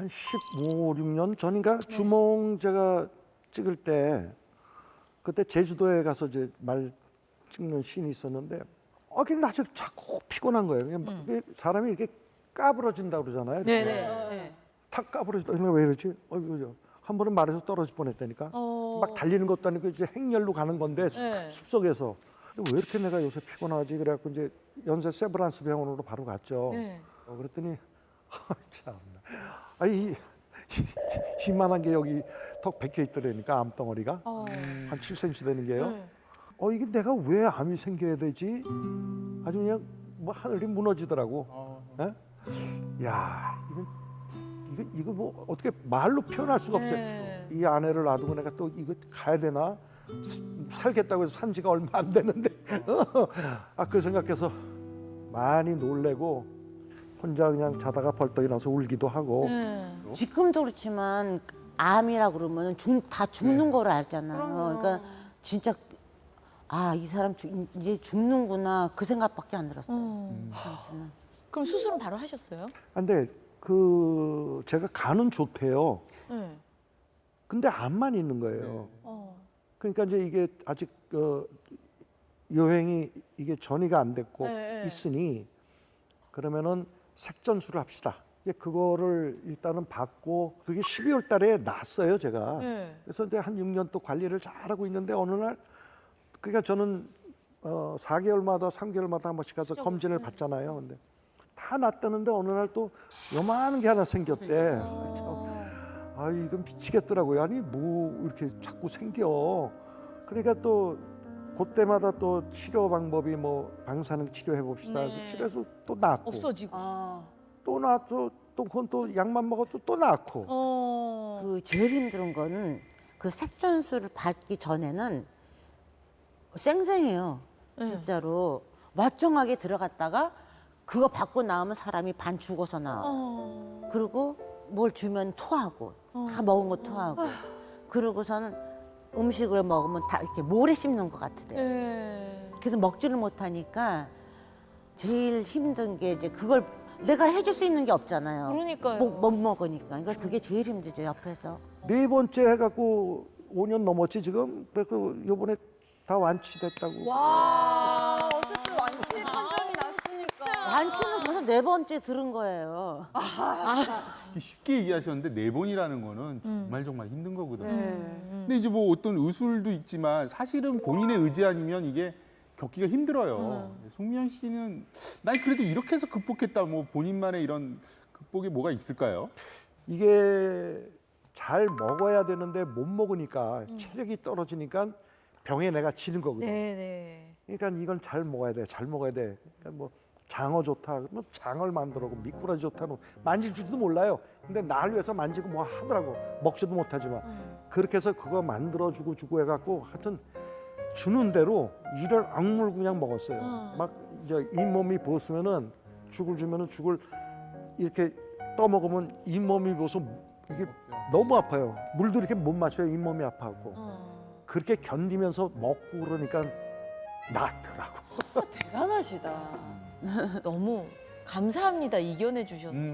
한 15, 16년 전인가 주몽 제가 찍을 때 그때 제주도에 가서 이제 말 찍는 씬이 있었는데 어, 그게 나 자꾸 피곤한 거예요. 그냥 막 이게 사람이 이렇게 까부러진다 그러잖아요. 이렇게. 네네. 탁 까부러지다. 내가 왜 이러지? 어이구, 한 번은 말에서 떨어질 뻔했다니까. 어. 막 달리는 것도 아니고 이제 행렬로 가는 건데 숲- 네. 숲속에서 근데 왜 이렇게 내가 요새 피곤하지? 그래갖고 이제 연세 세브란스 병원으로 바로 갔죠. 네. 어, 그랬더니 참, 아이 희만한 게 여기 턱 박혀 있더라니까 암덩어리가 어. 한 7cm 되는 게요. 네. 어 이게 내가 왜 암이 생겨야 되지? 아주 그냥 뭐 하늘이 무너지더라고. 예? 야 이거 이거 이거 뭐 어떻게 말로 표현할 수가 없어요. 네. 이 아내를 놔두고 내가 또 이거 가야 되나? 살겠다고 해서 산 지가 얼마 안 됐는데 아 그 생각해서 많이 놀래고 혼자 그냥 자다가 벌떡 일어나서 울기도 하고 네. 지금도 그렇지만 암이라 그러면 죽, 다 죽는 거를 알잖아요. 그러니까 진짜 아 이 사람 죽- 이제 죽는구나 그 생각밖에 안 들었어요. 음. 당신은. 그럼 수술은 바로 하셨어요? 근데 그 제가 간은 좋대요. 네. 근데 암만 있는 거예요. 어. 그러니까 이제 이게 아직 어, 여행이 이게 전이가 안 됐고 네, 네. 있으니 그러면은 색전수를 합시다. 이제 그거를 일단은 받고 그게 12월 달에 났어요, 제가. 네. 그래서 이제 한 6년 또 관리를 잘하고 있는데 어느 날 그러니까 저는 어 4개월마다 3개월마다 한 번씩 가서 검진을 받잖아요. 근데 다 났다는데 어느 날 또 요만한 게 하나 생겼대. 참, 아 이건 미치겠더라고요. 아니 뭐 이렇게 자꾸 생겨. 그러니까 또 그때마다 또 치료 방법이 뭐 방사능 치료해 봅시다. 해서 네. 치료해서 또 낫고 없어지고. 아, 또 낫고 또 그건 또 약만 먹어도 또 낫고. 어. 그 제일 힘든 거는 그 색전수를 받기 전에는 쌩쌩해요. 네. 진짜로 멀쩡하게 들어갔다가 그거 받고 나오면 사람이 반 죽어서 나와. 요 어. 그리고 뭘 주면 토하고 다 먹은 거 토하고 그러고서는 음식을 먹으면 다 이렇게 모래 씹는 것 같으래. 네. 그래서 먹지를 못하니까 제일 힘든 게 이제 그걸 내가 해줄 수 있는 게 없잖아요. 그러니까요. 못, 못 먹으니까. 그러니까 그게 제일 힘들죠 옆에서. 네 번째 해갖고 5년 넘었지 지금. 그래서 요번에 다 완치됐다고. 와 완치는 벌써 네 번째 들은 거예요. 쉽게 얘기하셨는데 네 번이라는 거는 정말 정말 힘든 거거든요. 네. 근데 이제 뭐 어떤 의술도 있지만 사실은 본인의 의지 아니면 이게 겪기가 힘들어요. 송미연 씨는 난 그래도 이렇게 해서 극복했다. 뭐 본인만의 이런 극복이 뭐가 있을까요? 이게 잘 먹어야 되는데 못 먹으니까 체력이 떨어지니까 병에 내가 지는 거거든. 네. 그러니까 이건 잘 먹어야 돼, 잘 먹어야 돼. 그러니까 뭐 장어 좋다, 뭐 장어를 만들어고 미꾸라지 좋다는 만질 줄도 몰라요. 근데 날 위해서 만지고 뭐 하더라고. 먹지도 못하지만 그렇게 해서 그거 만들어 주고 주고 해갖고 하여튼 주는 대로 이를 악물 그냥 먹었어요. 어. 막 이제 잇몸이 부었으면은 죽을 주면은 죽을 이렇게 떠 먹으면 잇몸이 부어서 이게 너무 아파요. 물도 이렇게 못 마셔요. 잇몸이 아파갖고. 어. 그렇게 견디면서 먹고 그러니까 낫더라고. 대단하시다. 너무 감사합니다. 이겨내 주셔서. 음.